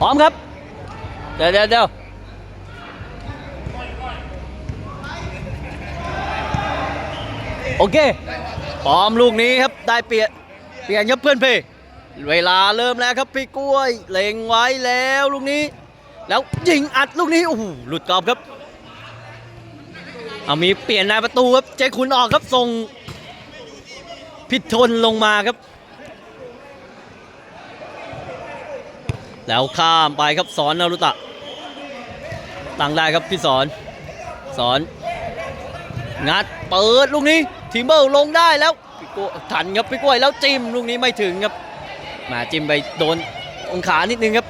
พร้อมครับ เดี๋ยวเดี๋ยวเดี๋ยวโอเค พร้อมลูกนี้ครับ ได้เปลี่ยน เปลี่ยนครับเพื่อนเพ่เวลาเริ่มแล้วครับพี่กล้วย เล็งไว้แล้วลูกนี้ แล้วยิงอัดลูกนี้ โอ้โห หลุดกรอบครับ เอามีเปลี่ยนนายประตูครับ เจคุณออกครับส่งพิทนลงมาครับ แล้วข้ามไปครับสอนนารุตะตั้งได้ครับพี่สอนสอน งัดเปิดลูกนี้ทีมเบอร์ลงได้แล้วพี่กล้วยทันครับพี่กล้วยแล้วจิ้มลูกนี้ไม่ถึงครับมาจิ้มไปโดนองขานิดนึงครับ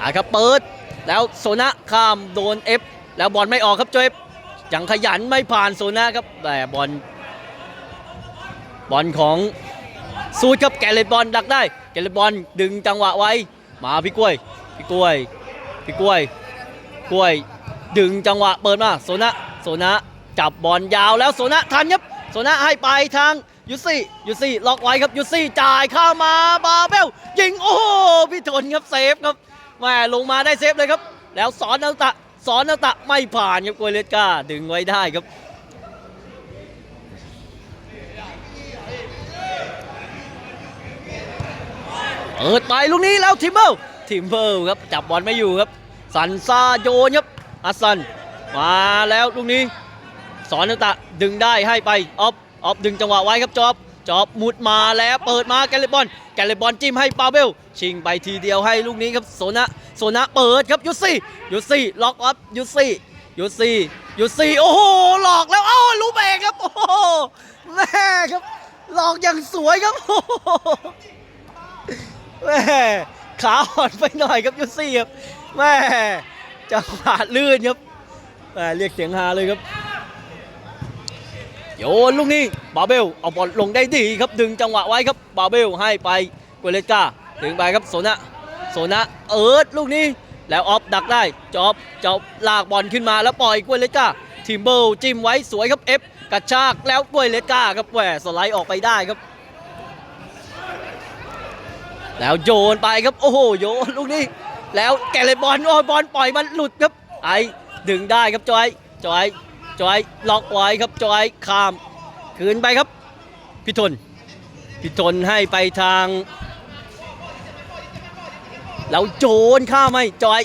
อ่าครับเปิดแล้วโซนะข้ามโดนเอฟแล้วบอลไม่ออกครับโจเอฟยังขยันไม่ผ่านโซนะครับแต่บอลบอลของซูดครับแกเลตบอลดักได้แกเลตบอลดึงจังหวะไว้ มาพี่กล้วย พี่กล้วย พี่กล้วย กล้วย ดึงจังหวะเปิดมาโซนะโซนะจับบอลยาวแล้วโซนะทันครับโซนะให้ไปทางยูซี่ยูซี่ล็อกไว้ครับยูซี่จ่ายเข้ามาบาเบลยิงโอ้โหพี่ทนครับเซฟครับแม่ลงมาได้เซฟเลยครับ แล้วสอนนาตะสอนนาตะไม่ผ่านครับกวยเลสกาดึงไว้ได้ครับ เปิดไปลูกนี้แล้วทิมเบิลทิมเบิลครับจับบอลไม่อยู่ครับ สันซาโยนครับอัสซันมาแล้วลูกนี้ สอนตะดึงได้ให้ไปออฟออฟดึงจังหวะไว้ครับจอบจอบมุดมาแล้วเปิดมาแกลเลบอลแกลเลบอลจิ้มให้ปาเบล ชิงไปทีเดียวให้ลูกนี้ครับโซนะโซนะเปิดครับยุซี่ยุซี่ล็อกอัพยุซี่ยุซี่ยุซี่โอ้โหหลอกแล้วเอ้าลูเบกครับโอ้โหแม่ครับหลอกอย่างสวยครับ แม่ขาอ่อนไปหน่อยครับยูซี่ครับแม่จังหวะลื่นครับแม่เรียกเสียงฮาเลยครับ โยนลูกนี้บาเบลเอาบอลลงได้ดีครับดึงจังหวะไว้ครับบาเบลให้ไปเกเรตกาถึงไปครับโซนะโซนะเอิร์ดลูกนี้แล้วออฟดักได้จอบจอบลากบอลขึ้นมาแล้วปล่อยกวยเลตกาทีมเบิลจิ้มไว้สวยครับเอฟกระชากแล้วกวยเลตกาครับแหวสไลด์ออกไปได้ครับ แล้วโยนไปครับโอ้โหโยนลูกนี้ แล้วแกเลยบอลโอ้ยบอลปล่อยมันหลุดครับไอ้ดึงได้ครับจอยจอยจอยล็อกไว้ครับจอยข้ามคืนไปครับพิทนพิทนให้ไปทางแล้วโจนข้ามไม่จอย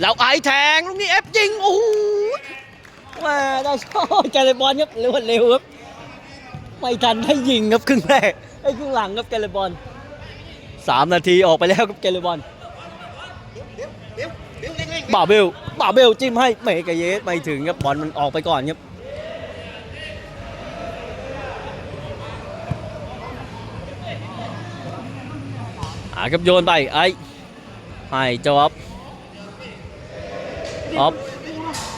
แล้วไอ้แทงลูกนี้เอฟยิงโอ้โหแม่ได้ชอบแกเลยบอลครับเร็วเร็วครับไม่ทันได้ยิงครับครึ่งแรกไอ้ครึ่งหลังครับแกเลยบอล สามนาทีออกไปแล้วครับเกลบอลบาเบลบาเบลจิ้มให้เมกาเยสไม่ถึงครับบอลมันออกไปก่อนครับหาครับโยนไปไอ้ให้จอบออฟ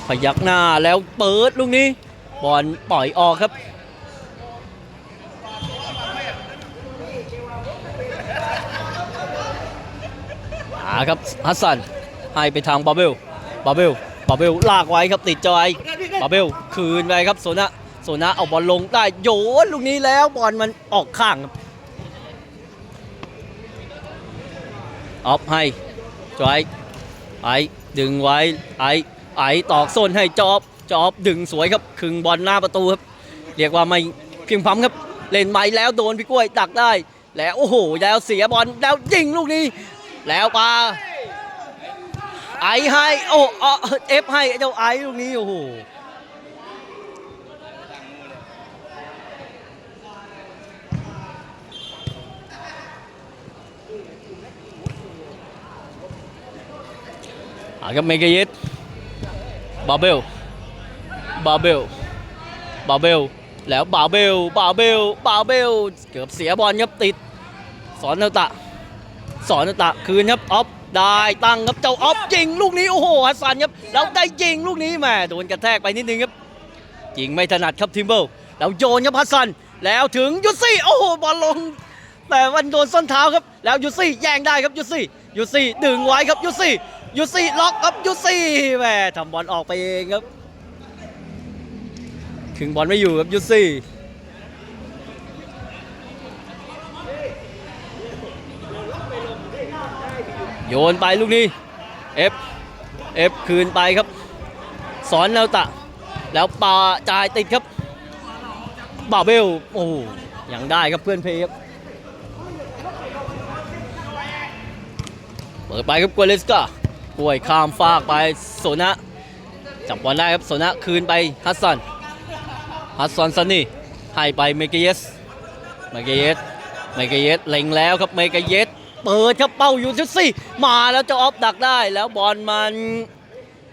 พยักหน้าแล้วเปิดลูกนี้บอลปล่อยออกครับ ครับฮัสซันให้ไปทางบาเบลบาเบลบาเบลลากไว้ครับติดจอยบาเบลคืนไปครับโซนะโซนะเอาบอลลงได้โยนลูกนี้แล้วบอลมันออกข้างครับออฟให้จอยไอดึงไว้ไอไอตอกโซนให้จอบจอบดึงสวยครับคึงบอลหน้าประตูครับเรียกว่าไม่เพียงพร้ำครับเล่นไม้แล้วโดนพี่กล้วยตักได้ แล้วโอ้โหแล้วเสียบอลแล้วยิงลูกนี้ แล้วปาไอให้โอ้เอฟให้เจ้าไอลูกนี้โอ้โหอาครับเมกาเยสบาเบลบาเบลบาเบลแล้วบาเบลบาเบลบาเบลเกือบเสียบอลครับติดสอนเนตะ สอนตะคืนครับออฟได้ตั้งครับเจ้าออฟยิงลูกนี้โอ้โหฮัสซันครับแล้วได้ยิงลูกนี้แหม่โดนกระแทกไปนิดนึงครับยิงไม่ถนัดครับทิมเบิลแล้วโยนครับฮัสซันแล้วถึงยุซี่โอ้โหบอลลง แต่มันโดนส้นเท้าครับ แล้วยุซี่แย่งได้ครับยุซี่ยุซี่ดึงไว้ครับยุซี่ยุซี่ล็อกครับยุซี่แหม่ทำบอลออกไปเองครับถึงบอลไม่อยู่ครับยุซี่ โยนไปลูกนี้ F F คืนไปครับ สอนนารุตะ แล้วปาจ่ายติดครับบาเบลโอ้ยังได้ครับเพื่อนเพย์ครับเปิดไปครับกวเลสกากล้วยข้ามฟากไปโซนะจับบอลได้ครับโซนะคืนไปฮัสซันฮัสซันซันนี่ให้ไปเมกเยสเมกเยสเมกเยสเล็งแล้วครับเมกเยส เปิดครับเป้าอยู่ชุดสี่มาแล้วจะออฟดักได้แล้วบอลมัน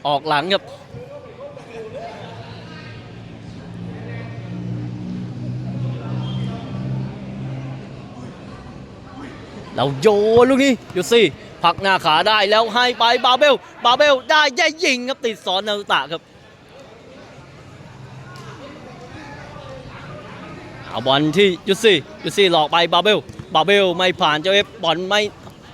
ออกหลังครับเราโยนลูกนี้ยูซี่พักหน้าขาได้แล้วให้ไปบาเบลบาเบลได้แย่ยิงครับติดสอนนาตะครับ เอาบอลที่ยูซี่ยูซี่หลอกไปบาเบลบาเบลไม่ผ่านเจ้าเอฟบอลไม่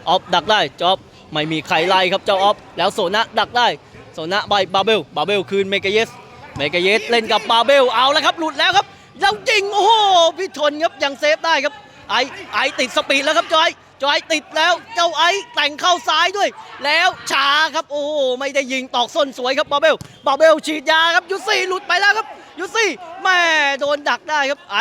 ออฟดักได้จอบไม่มีใครไล่ครับเจ้าออฟแล้วโซนะดักได้โซนะไปบาเบลบาเบลคืนเมกาเยสเมกาเยสเล่นกับบาเบลเอาแล้วครับหลุดแล้วครับแล้วจริงโอ้โหพี่ชนครับยังเซฟได้ครับไอไอติดสปีดแล้วครับจอยจอยติดแล้วเจ้าไอแต่งเข้าซ้ายด้วย แล้วช้าครับโอ้โหไม่ได้ยิงตอกส้นสวยครับบาเบลบาเบลฉีดยาครับยูซี่หลุดไปแล้วครับยูซี่แม่โดนดักได้ครับไอ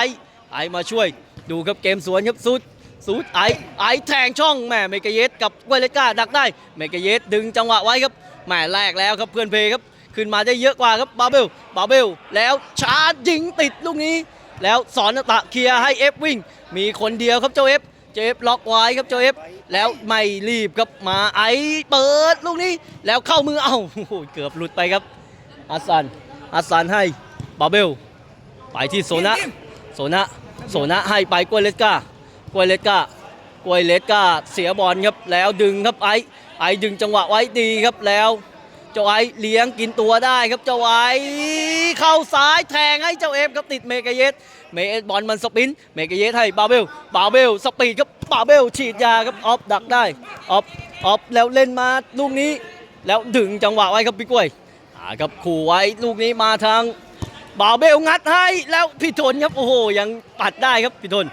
ไอมาช่วยดูครับเกมสวนครับสุดสุดไอไอแทงช่องแม่เมกาเยสกับเวเลก้าดักได้เมกาเยสดึงจังหวะไว้ครับแม่แรกแล้วครับเพื่อนเพครับขึ้นมาได้เยอะกว่าครับบาเบลบาเบลแล้วชาร์จยิงติดลูกนี้ แล้วสอนตะเคลียร์ให้เอฟวิ่ง มีคนเดียวครับเจ้าเอฟเจฟล็อกไว้ครับเจ้าเอฟแล้วไม่รีบครับมาไอเปิดลูกนี้ แล้วเข้ามือเอ้าโอ้โหเกือบหลุดไปครับฮัสซันฮัสซันให้บาเบลไปที่โซนะโซนะ โซนะให้ไปกวยเลสกากวยเลสกากวยเลสกาเสียบอลครับแล้วดึงครับไอไอดึงจังหวะไว้ดีครับแล้ว เจ้าไอเลี้ยงกินตัวได้ครับเจ้าไอเข้าซ้ายแทงให้เจ้าเอฟครับติดเมกาเยสเมเอสบอลมันสปินเมกาเยสให้บาเบลบาเบลสปีดครับบาเบลฉีดยาครับออฟดักได้ออฟออฟแล้วเล่นมาลูกนี้ แล้วดึงจังหวะไว้ครับพี่กล้วยอ่าครับขู่ไว้ลูกนี้มาทาง บาเบลงัดให้แล้วพี่ทนครับโอ้โหยังปัดได้ครับพี่ทน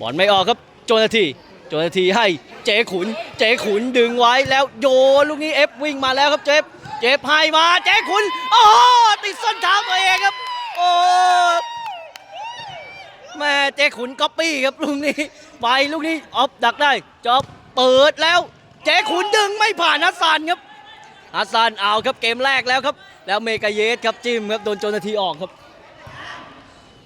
บอลไม่ออกครับโจนาทีโจนาทีให้เจขุน เจขุนดึงไว้แล้วโยนลูกนี้เอฟวิ่งมาแล้วครับเจฟเจฟให้มาเจขุนโอ้โหติดส้นเท้าตัวเองครับโอ้แม่เจขุนก๊อปปี้ครับลูกนี้ไปลูกนี้ออฟดักได้จอบเปิดแล้ว เจขุนดึงไม่ผ่านฮัสซันครับ ฮัสซันเอาครับเกมแรกแล้วครับ แล้วเมกาเยสครับจิ้มครับโดนโจนาทีออกครับ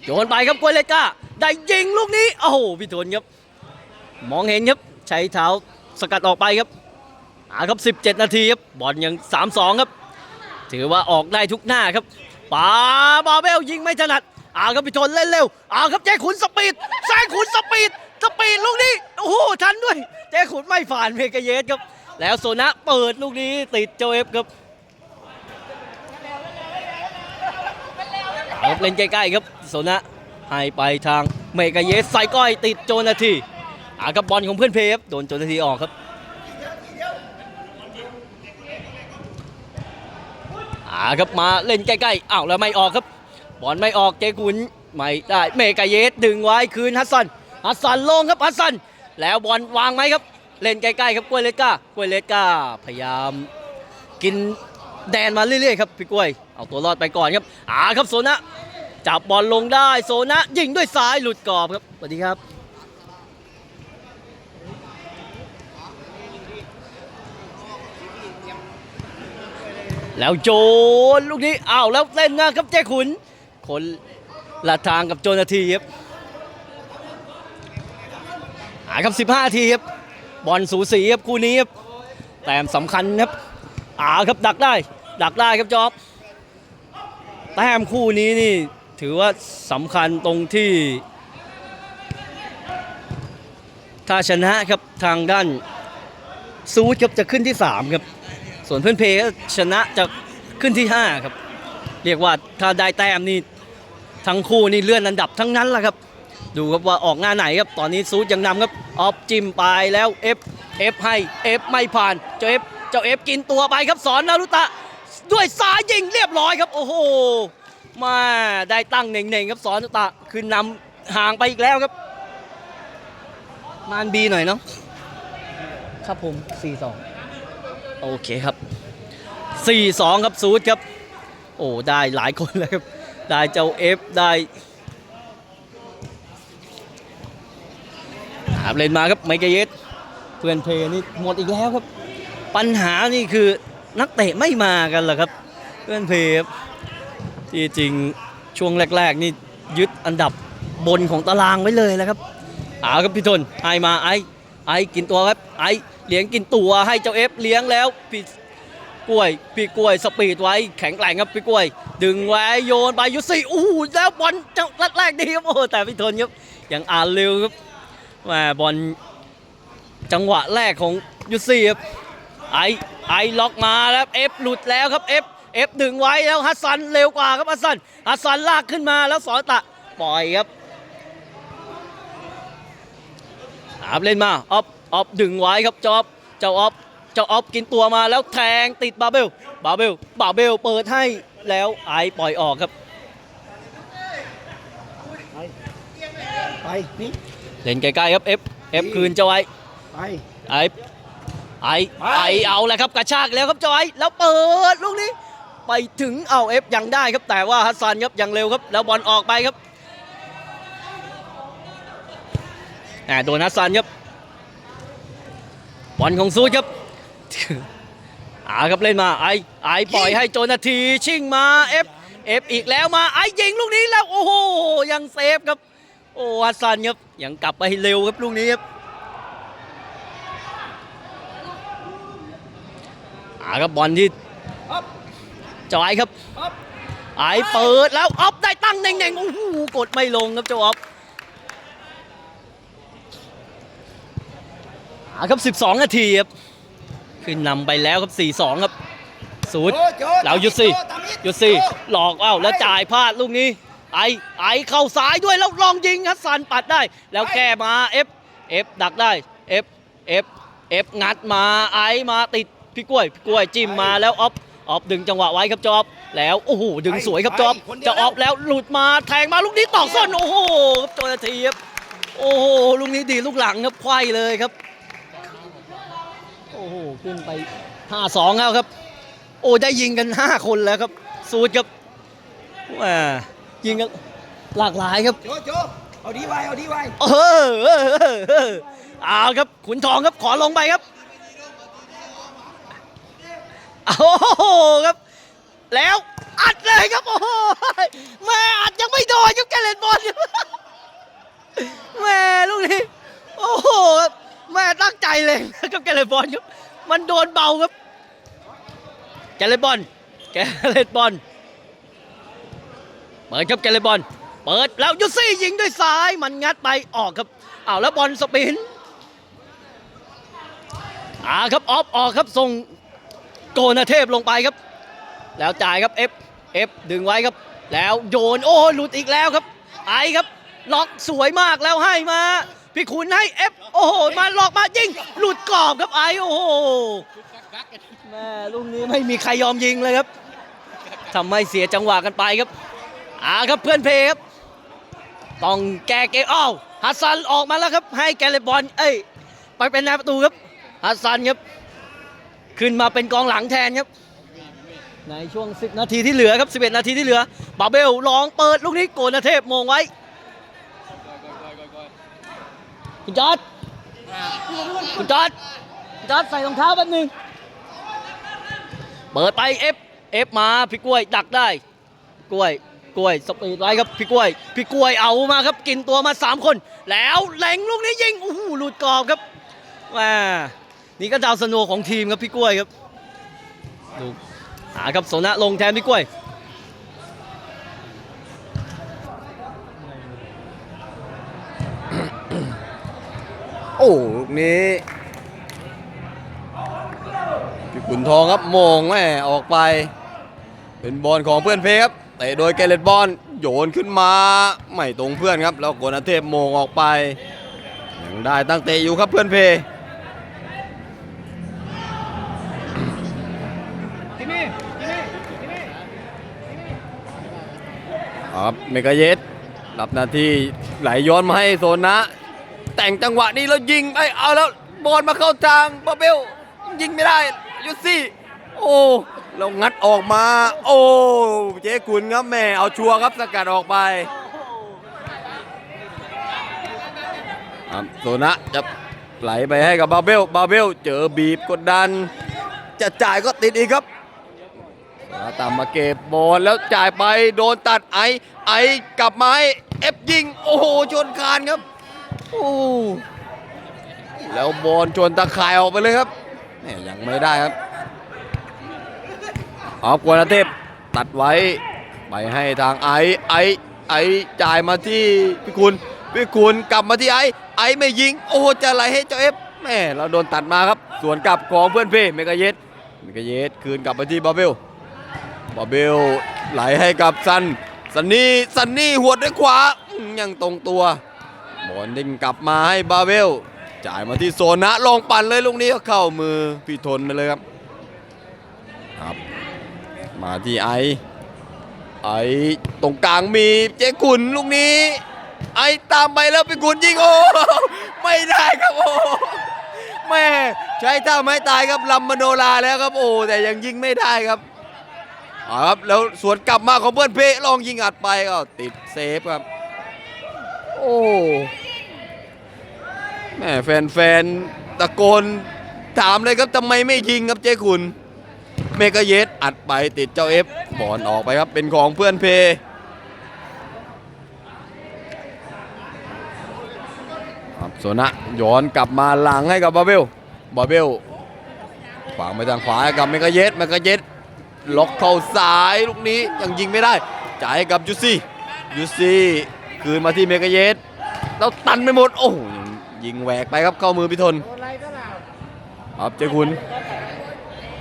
โยนไปครับกวยเลก้าได้ยิงลูกนี้โอ้โหพี่ทนครับ มองเห็นครับใช้เท้าสกัดออกไปครับอ่าครับ 17 นาทีครับบอลยัง 3-2 ครับ ถือว่าออกได้ทุกหน้าครับปาบาเบลยิงไม่ถนัดอ่าครับพี่ทนเล่นเร็วอ่าครับเจ้ขุนสปีดแซงขุนสปีดสปีดลูกนี้โอ้โหทันด้วย เจ้ขุนไม่ผ่านเมกาเยสครับ แล้วโซนะเปิดลูกนี้ติดโจเอฟครับเล่นใกล้ๆครับโซนะให้ไปทางเมกาเยสใส่ก้อยติดโจนาทีอากับบอลของเพื่อนเพย์ครับโดนโจนาทีออกครับอาครับมาเล่นใกล้ๆอ้าวแล้วไม่ออกครับบอลไม่ออกเจกุนไม่ได้เมกาเยสดึงไว้คืนฮัสซันฮัสซันลงครับฮัสซันแล้วบอลวางไหมครับ เล่นใกล้ๆครับกล้วยเลสก้ากล้วยเลสก้าพยายาม กินแดนมาเรื่อยๆครับพี่กล้วย เอาตัวรอดไปก่อนครับอ่าครับโซนะจับบอลลงได้โซนะยิงด้วยซ้ายหลุดกรอบครับสวัสดีครับแล้วโจนลูกนี้อ้าวแล้วเล่นนะครับเจ้ขุน คนละทางกับโจนาทีครับอ่าครับ 15 ทีครับ บอลสูสีครับคู่นี้ครับแต้มสำคัญครับอ่าครับดักได้ ดักได้ครับจอบแต้มคู่นี้นี่ถือว่าสำคัญตรงที่ถ้าชนะครับทางด้านซูดครับจะขึ้นที่ 3 ครับ ส่วนเพื่อนเพก็ชนะจะขึ้นที่ 5 ครับ เรียกว่าถ้าได้แต้มนี่ทั้งคู่นี่เลื่อนอันดับทั้งนั้นแหละครับ ดูครับว่าออกหน้าไหนครับ ตอนนี้ซูดยังนำครับออฟจิมไปแล้ว F F ให้ F ไม่ผ่านเจ้า F เจ้า F กินตัวไปครับสอนนารุตะ ด้วยซ้ายยิงเรียบร้อยครับ โอ้โหมาได้ตั้งเน่งๆครับสอนนารุตะคือนำห่างไปอีกแล้วครับ มานบีหน่อยเนาะครับผมสี่สองโอเคครับสี่สองครับซูดครับ โอ้ได้หลายคนเลยครับ ได้เจ้าเอฟได้ หาเล่นมาครับไมเกเยสเพื่อนเพย์นี่หมดอีกแล้วครับ ปัญหานี่คือนักเตะไม่มากันเหรอครับ เพื่อนเพย์ครับที่จริงช่วงแรก ๆ นี่ยึดอันดับบนของตารางไว้เลยแล้วครับเอาครับพี่ทนไอมาไอไอกินตัวครับไอเลี้ยงกินตัวให้เจ้าเอฟเลี้ยงแล้วพี่กล้วยพี่กล้วยสปีดไว้แข็งแกร่งครับพี่กล้วย ดึงไว้โยนไปยุสี่อู้แล้วบอลจังแรกๆดีครับโอ้แต่พี่ทนครับยังอ่านเร็วครับ แหมบอลจังหวะแรกของยุสี่ครับไอไอล็อกมาแล้วเอฟหลุดแล้วครับเอฟเอฟดึงไว้แล้วฮัสซันเร็วกว่าครับฮัสซันฮัสซันลากขึ้นมาแล้วสอนตะปล่อยครับอาบเล่นมาออฟออฟดึงไว้ครับจอบเจ้าออฟเจ้าออฟกินตัวมาแล้วแทงติดบาเบลบาเบลบาเบลเปิดให้แล้วไอปล่อยออกครับไปนี่ เล่นใกล้ๆครับเอฟเอฟคืนเจ้าไอไปไอไอไอเอาแหละครับกระชากแล้วครับจอยแล้วเปิดลูกนี้ไปถึงเอาเอฟยังได้ครับแต่ว่าฮัสซันครับยังเร็วครับแล้วบอลออกไปครับอ่าโดนฮัสซันครับบอลของซูดครับอาครับเล่นมาไอไอปล่อยให้โจนาทีชิ่งมาเอฟเอฟอีกแล้วมาไอยิงลูกนี้แล้วโอ้โหยังเซฟครับ โอ้ฮัสซันครับยังกลับไปเร็วครับลูกนี้ครับอาครับบอลที่อ๊อฟจอยครับอ๊อฟไอเปิดแล้วออฟได้ตั้งเน่งๆโอ้โหกดไม่ลงครับเจ้าออฟอาครับ 12 นาทีครับขึ้นนำไปแล้วครับ 4-2 ครับสูดโอ้โจ้แล้วยุดสิโจ้ตามนี้ยุดสิโจ้หลอกเอ้าแล้วจ่ายพลาดลูกนี้ ไอไอเข้าซ้ายด้วยแล้วลองยิงฮัสซันปัดได้ แล้วแก้มาเอฟเอฟดักได้เอฟเอฟเอฟงัดมาไอมาติดพี่กล้วยพี่กล้วยจิ้มมาแล้วออฟออฟดึงจังหวะไว้ครับจอบแล้วโอ้โหดึงสวยครับจอบจะออฟแล้วหลุดมาแทงมาลูกนี้ตอกส้นโอ้โหครับโจนาทีครับโอ้โหลูกนี้ดีลูกหลังครับควายเลยครับโอ้โหขึ้นไป 5-2แล้วครับ โอ้ได้ยิงกัน 5 คนแล้วครับสูตรครับแหม ยิงกันหลากหลายครับโจโจเอาดีไว้เอาดีไว้เออเออเออเออเอาครับขุนทองครับขอลงไปครับโอ้โหครับ แล้วอัดเลยครับโอ้โหแม่อัดยังไม่โดนครับแกเลนบอลครับแม่ลูกนี้โอ้โหครับแม่ตั้งใจเลยครับแกเลนบอลครับมันโดนเบาครับแกเลนบอลแกเลนบอล เปิดครับแกเลบอลเปิดแล้วยุซี่ยิงด้วยซ้ายมันงัดไปออกครับอ้าวแล้วบอลสปินอ่าครับออฟออกครับส่งโกนาเทพลงไปครับ แล้วจ่ายครับเอฟเอฟดึงไว้ครับ แล้วโยนโอ้หลุดอีกแล้วครับ ไอครับล็อกสวยมากแล้วให้มาพี่ขุนให้เอฟโอ้โหมาหลอกมายิงหลุดกรอบครับไอโอ้โหแม่ลูกนี้ไม่มีใครยอมยิงเลยครับทำให้เสียจังหวะกันไปครับ อ่าครับเพื่อนเพครับต้องแก้เกมอ้าวฮัสซันออกมาแล้วครับ ให้แกเลบอลเอ้ยไปเป็นนายประตูครับฮัสซันครับ ขึ้นมาเป็นกองหลังแทนครับ ในช่วง 10 นาทีที่เหลือครับ 11 นาทีที่เหลือบาเบลลองเปิดลูกนี้โกนาเทพมองไว้คุณจอดคุณจอดคุณจอดใส่รองเท้าแป๊บนึงเปิดไปเอฟเอฟมาพี่กล้วยดักได้กล้วย กล้วยสปีดไว้ครับพี่กล้วย พี่กล้วยเอามาครับกินตัวมา 3 คน แล้วแหลงลูกนี้ยิงโอ้โหหลุดกรอบครับว้านี่ก็ดาวสโนว์ของทีมครับพี่กล้วยครับดูหาครับโซนะลงแทนพี่กล้วยโอ้ลูกนี้พี่ขุนทองครับโมงแม่ออกไป เป็นบอลของเพื่อนเพครับ ตะโดยเกเรตบอลโยนขึ้นมา ไม่ตรงเพื่อนครับ แล้วกนาเทพโมงออกไป ยังได้ตั้งเตะอยู่ครับเพื่อนเพร่ครับเมกาเยสรับหน้าที่ไหลย้อนมาให้โซนนะ แต่งจังหวะนี้แล้วยิงไปเอาแล้วบอลมาเข้าทางบาเบลยิงไม่ได้ยูซี่โอ้ เรางัดออกมา โอ้เจ๊กุลครับแม่เอาชัวร์ครับสกัดออกไปครับโซนะจะไหลไปให้กับบาเบลบาเบลเจอบีบกดดัน จะจ่ายก็ติดอีกครับตามมาเก็บบอลแล้วจ่ายไปโดนตัดไอไอกลับมาให้เอฟยิง โอ้โหชนคานครับโอ้แล้วบอลชนตะข่ายออกไปเลยครับแหม่ยังไม่ได้ครับ เอากวนเทพตัดไว้ไปให้ทางไอไอไอจ่ายมาที่พี่คุณพี่คุณกลับมาที่ไอไอไม่ยิง โอ้โหจะไหลให้เจ้าเอฟแม่เราโดนตัดมาครับ ส่วนกลับของเพื่อนเพ่เมกาเยสเมกาเยสคืนกลับมาที่บาเบลบาเบลไหลให้กับซันซันนี่ซันนี่หัวดด้วยขวายังตรงตัวบอลดิ่งกลับมาให้บาเบลจ่ายมาที่โซนะลองปั่นเลยลูกนี้ก็เข้ามือพี่ทนไปเลยครับครับ มาที่ไอ ไอตรงกลางมีเจ๊กุนลูกนี้ ไอตามไปแล้วพี่กุนยิงโอ้ไม่ได้ครับโอ้แม่ใช้ท่าไม้ตายครับลำมโนราแล้วครับโอ้แต่ยังยิงไม่ได้ครับเอาครับแล้วสวนกลับมาของเพื่อนเพลองยิงอัดไปก็ติดเซฟครับ โอ้แม่แฟนๆตะโกนถามเลยครับทำไมไม่ยิงครับเจ้คุณ มกะเยสอัดไปติดเจ้าเอฟบอลออกไปครับเป็นของเพื่อนเพโซนะย้อนกลับมาหลังให้กับบาเบลบาเบลขวางไปทางขวาให้กับเมกะเยสเมกะเยสล็อกเข้าซ้ายลูกนี้ยังยิงไม่ได้ จ่ายให้กับยูซี่ยูซี่คืนมาที่เมกาเยสแล้วตันไปหมดโอ้ยิงแหวกไปครับเข้ามือพิทนครับเจ้าขุน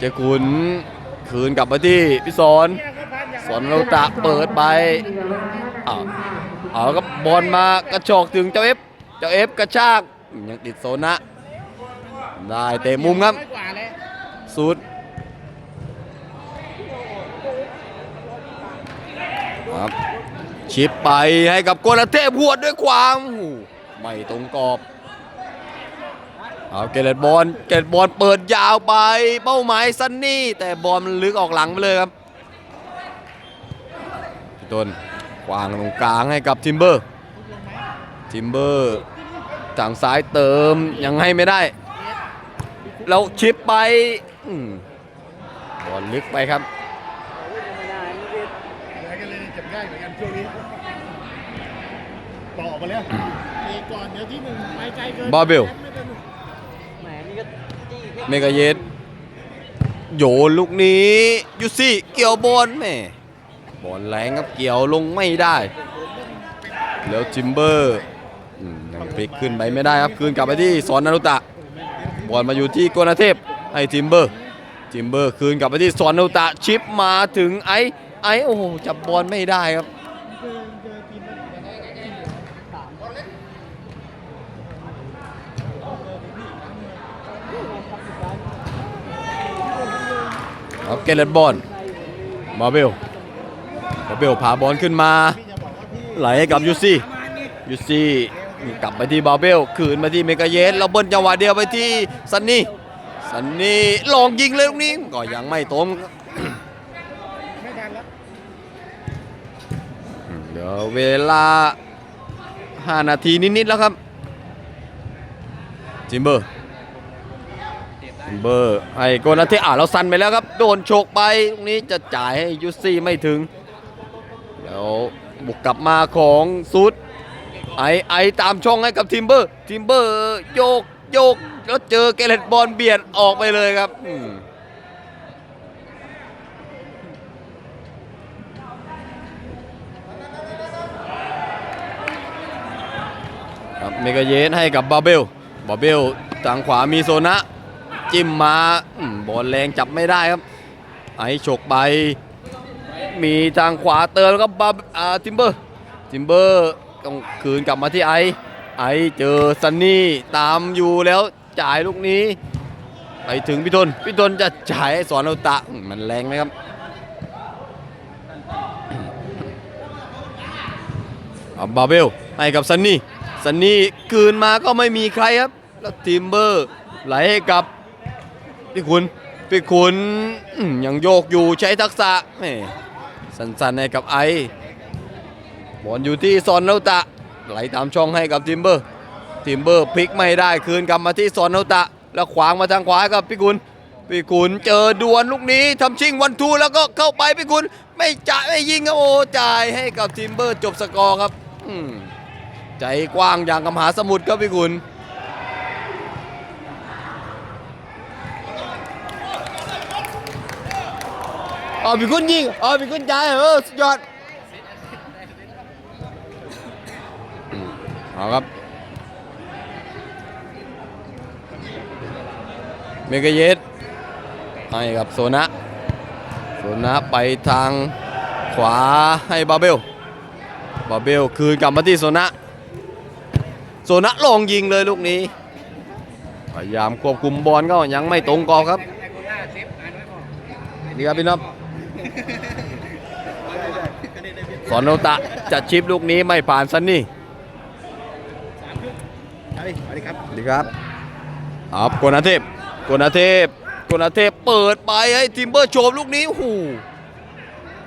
เจ้าขุนคืนกลับมาที่พี่สอนสอนเราตะเปิดไปเอาเอาครับอลมากระชอกถึงเจ้าเอฟเจ้าเอฟกระชากยังติดโซนะ ได้เตะมุมครับสุดครับชิปไปให้กับโกลาเทพหวดด้วยความโอ้โหไม่ตรงกรอบ เอาเกเรตบอลเกเรตบอลเปิดยาวไปเป้าหมายซันนี่ แต่บอลมันลึกออกหลังไปเลยครับพี่ต้นวางตรงกลางให้กับทิมเบอร์ทิมเบอร์ทางซ้ายเติมยังให้ไม่ได้แล้วชิปไปอืมบอลลึกไปครับอะไรกันเลยเจ็บง่ายเหมือนกันช่วงนี้ต่อมาแล้วเอก่อนเดี๋ยวที่หนึ่งไปไกลเกินบาเบล ไม่เป็น แหมนี่ก็จี้แค่ เมกาเยสโยนลูกนี้ยูซี่เกี่ยวบอลแม่บอลแรงครับเกี่ยวลงไม่ได้ แล้วจิมเบอร์อืมยังพลิกขึ้นไปไม่ได้ครับคืนกลับไปที่สอนนารุตะบอลมาอยู่ที่โกนาเทพให้จิมเบอร์จิมเบอร์คืนกลับไปที่สอนนารุตะชิปมาถึงไอไอโอ้โหจับบอลไม่ได้ครับ เอาเกลเลตบอลมาเบลมาเบลพาบอลขึ้นมา ไหลให้กับยูซี่ยูซี่กลับไปที่บาเบลคืนมาที่เมกาเยสแล้วเบิ้ลจังหวะเดียวไปที่ซันนี่ซันนี่ลองยิงเลยลูกนี้ก็ยังไม่ตรงเดี๋ยวเวลา 5 นาทีนิด ๆ แล้วครับจิมเบอร์ เบอร์ไอ้โกนาเทอ่าเราซันไปแล้วครับ โดนโฉกไปตรงนี้จะจ่ายให้ยูซี่ไม่ถึง แล้วบุกกลับมาของซูดไอไอตามช่องให้กับทิมเบอร์ ทิมเบอร์โยกโยกแล้วเจอเกเรตบอลเบียดออกไปเลยครับครับเมกาเยสให้กับบาเบล บาเบลทางขวามีโซนะ จิ้มมาบอลแรงจับไม่ได้ครับ ไอฉกไป มีทางขวาเติมแล้วก็บาอ่าทิมเบอร์ทิมเบอร์ต้องคืนกลับมาที่ไอ ไอเจอซันนี่ตามอยู่แล้วจ่ายลูกนี้ ไปถึงพี่ทนพี่ทนจะจ่ายให้สอนเอาตะมันแรงไหมครับบาเบลให้กับซันนี่ซันนี่คืนมาก็ไม่มีใครครับ แล้วทิมเบอร์ไหลให้กับ พี่ขุนพี่ขุนยังโยกอยู่ใช้ทักษะแหม่สั้นๆให้กับไอบอลอยู่ที่ซอนเนลตะไหลตามช่องให้กับทิมเบอร์ทิมเบอร์พลิกไม่ได้คืนกลับมาที่ซอนเนลตะ แล้วขวางมาทางขวากับพี่ขุนพี่ขุนเจอดวลลูกนี้ทำชิงวันทูแล้วก็เข้าไปพี่ขุนไม่จ่ายไม่ยิงครับโอ้จ่ายให้กับทิมเบอร์จบสกอร์ครับอืใจกว้างอย่างกับมหาสมุทรครับพี่ขุน อ๋อพี่คุณยิงอ๋อพี่คุณจ่ายเออสุดยอดอืมเอาครับเมกาเยสให้กับโซนะโซนะไปทางขวาให้บาเบลบาเบลคืนกลับมาที่โซนะโซนะลองยิงเลยลูกนี้พยายามควบคุมบอลก็ยังไม่ตรงกรอบครับ นี่ครับพี่น้อง สอนโนตะจะชิปลูกนี้ไม่ผ่านซันนี่สวัสดีครับดีครับอับโกนาเทพโกนาเทพโกนาเทพเปิดไปให้ทิมเบอร์โฉบลูกนี้โอ้โห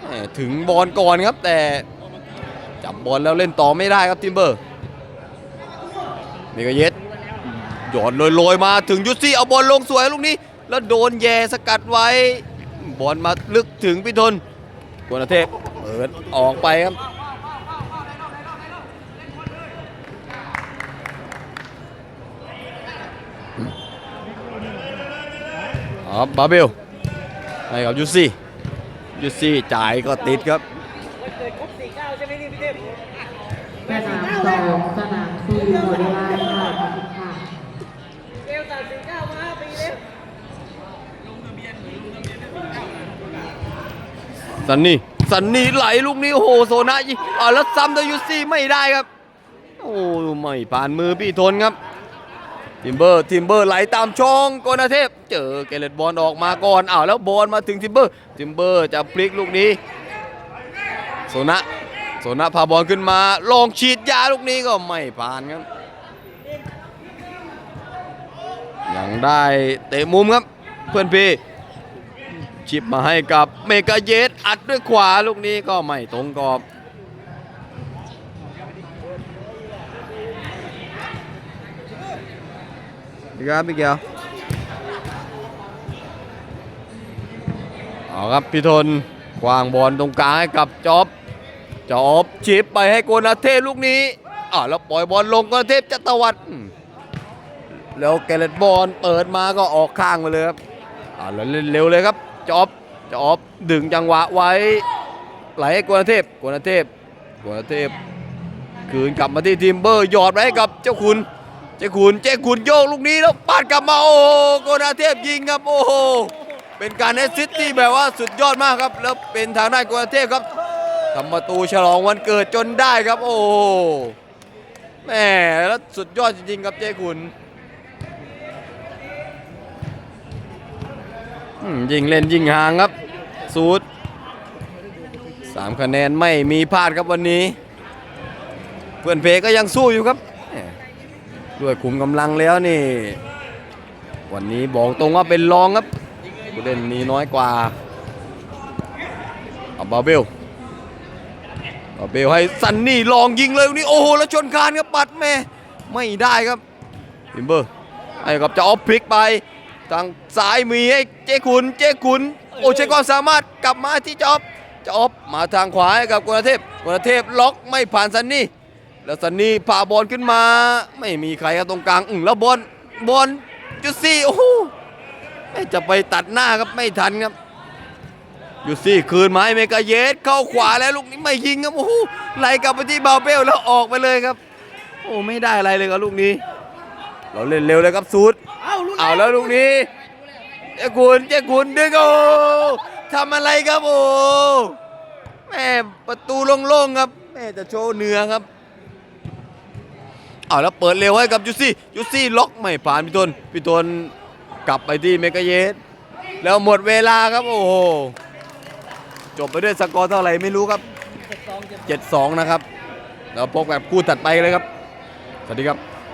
แหม่ถึงบอลก่อนครับ แต่จับบอลแล้วเล่นต่อไม่ได้ครับทิมเบอร์มีกระเย็ดหยอดลอยๆมาถึงยุทธซี่เอาบอลลงสวยลูกนี้ แล้วโดนแย่สกัดไว้ บอลมาลึกถึงพิทนโกนาเทพเปิดออกไปครับ อ๋อบาเบลให้กับยูซี่ยูซี่จ่ายก็ติดครับสนามสองสนามสี่หมดเวลาค่ะ ขอบคุณค่ะสันนี่สันนี่ไหลลูกนี้โอ้โหโซนะยิงอ่าแล้วซ้ำโดยยูซี่ไม่ได้ครับ โอ้ไม่ผ่านมือพี่ทนครับทิมเบอร์ทิมเบอร์ไหลตามช่องกนาเทพ เจอเกเรตบอลออกมาก่อนอ้าวแล้วบอลมาถึงทิมเบอร์ทิมเบอร์จะพลิกลูกนี้โซนะโซนะพาบอลขึ้นมาลองฉีดยาลูกนี้ก็ไม่ผ่านครับยังได้เตะมุมครับเพื่อนพี่ ชิปมาให้กับเมกาเยสอัดด้วยขวาลูกนี้ก็ไม่ตรงกรอบ ดีครับพี่เกียวเอาครับพี่ทนควางบอลตรงกลางให้กับจอบจอบชิปไปให้โกนาเทพลูกนี้อ่าแล้วปล่อยบอลลงโกนาเทพจะตวัดอืมแล้วเกเรตบอลเปิดมาก็ออกข้างไปเลยครับอ่าแล้วเล่นเร็วเลยครับ จอบจอบดึงจังหวะไว้ ไหลให้โกนาเทพโกนาเทพโกนาเทพคืนกลับมาที่ทีมเบอร์หยอดไว้ให้กับเจ้าคุณเจ้าขุนเจ้าขุนโยกลูกนี้แล้วปาดกลับมาโอ้โหโกนาเทพยิงครับโอ้โหเป็นการแอสซิสต์ที่แบบว่าสุดยอดมากครับ แล้วเป็นทางด้านโกนาเทพครับทำประตูฉลองวันเกิดจนได้ครับ โอ้แหม่แล้วสุดยอดจริงๆครับเจ้าขุนอืม ยิงเล่นยิงห่างครับสูตรสามคะแนนไม่มีพลาดครับวันนี้ เพื่อนเพก็ยังสู้อยู่ครับ ด้วยขุมกำลังแล้วนี่ วันนี้บอกตรงว่าเป็นรองครับผู้เล่นมีน้อยกว่าเอาบาเบลบาเบลให้ซันนี่ลองยิงเลยวันนี้โอ้โหแล้วชนคานครับปัดแม่ไม่ได้ครับทิมเบอร์ให้กับจะออฟพลิกไป ทางซ้ายมีให้เจ้ขุนเจ้ขุนโอ้ใช้ความสามารถกลับมาที่จอบจอบมาทางขวาให้กับกุณเทพกุณเทพล็อกไม่ผ่านซันนี่แล้วสันนี่พาบอลขึ้นมา ไม่มีใครครับตรงกลางอึ่งแล้วบอลบอลจุดซี่โอ้โหไม่จะไปตัดหน้าครับไม่ทันครับยูซี่คืนมาให้เมกาเยสเข้าขวาแล้วลูกนี้ไม่ยิงครับโอ้โหไหลกลับไปที่บาเบลแล้วออกไปเลยครับ โอ้ไม่ได้อะไรเลยครับลูกนี้ เราเล่นเร็วเลยครับซูดเอาแล้วลูกนี้เจ้าคุณเจ้าคุณดึงโอ้ทำอะไรครับโอ้แม่ประตูโล่งๆครับแม่จะโชว์เหนือครับเอาแล้วเปิดเร็วให้กับยูซี่ยูซี่ล็อกไม่ผ่านพี่ตนพี่ตนกลับไปที่เมกาเยสแล้วหมดเวลาครับโอ้โหจบไปด้วยสกอร์เท่าไหร่ไม่รู้ครับ 7-2 นะครับแล้วพบกับคู่ถัดไปเลยครับ สวัสดีครับ